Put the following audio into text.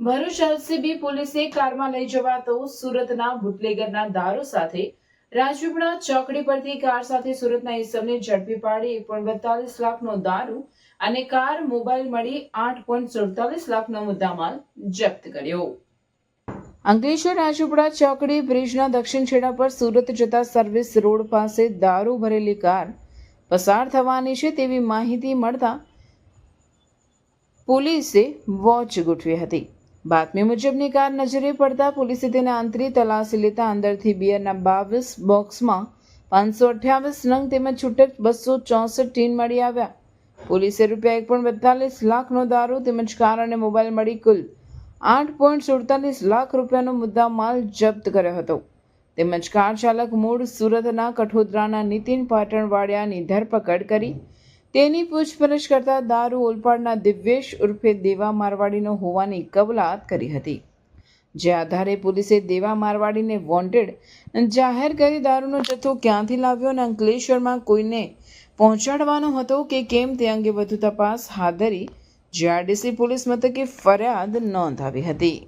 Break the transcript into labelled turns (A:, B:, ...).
A: Bharuch LCB પોલીસે કારમાં લઈ જવાતો સુરતના બુટલેગરના દારૂ સાથે રાજપીપળા ચોકડી પરથી કાર સાથે સુરતના ઇસમને ઝડપી પાડી એક પોઈન્ટ લાખનો દારૂ અને કાર મોબાઈલ મળી આઠ પોઈન્ટ સુડતાલીસ લાખનો મુદ્દામાલ જપ્ત કર્યો. અંકલેશ્વર રાજપીપળા ચોકડી બ્રિજના દક્ષિણ છેડા પર સુરત જતા સર્વિસ રોડ પાસે દારૂ ભરેલી કાર પસાર થવાની છે તેવી માહિતી મળતા પોલીસે વોચ ગોઠવી હતી. બાતમી મુજબની કાર નજરે પડતા પોલીસે તેને આંતરી તલાશી લેતા અંદરથી બિયરના બાવીસ બોક્સમાં પાંચસો અઠ્યાવીસ નંગ તેમજ છૂટક બસો ચોસઠ ટીન મળી આવ્યા. પોલીસે રૂપિયા એક પોઈન્ટ બેતાલીસ લાખનો દારૂ તેમજ કાર અને મોબાઈલ મળી કુલ આઠ પોઈન્ટ સુડતાલીસ લાખ રૂપિયાનો મુદ્દા માલ જપ્ત કર્યો હતો. તેમજ કાર ચાલક મૂળ સુરતના કઠોદરાના નીતિન પાટણવાડિયાની ધરપકડ કરી તેની પૂછપરછ કરતા દારૂ ઓલપાડના દિવ્યેશ ઉર્ફે દેવા મારવાડીનો હોવાની કબૂલાત કરી હતી. જે આધારે પોલીસે દેવા મારવાડીને વોન્ટેડ જાહેર કરી દારૂનો જથ્થો ક્યાંથી લાવ્યો અને અંકલેશ્વરમાં કોઈને પહોંચાડવાનો હતો કે કેમ તે અંગે વધુ તપાસ હાથ ધરી જીઆરડીસી પોલીસ મથકે ફરિયાદ નોંધાવી હતી.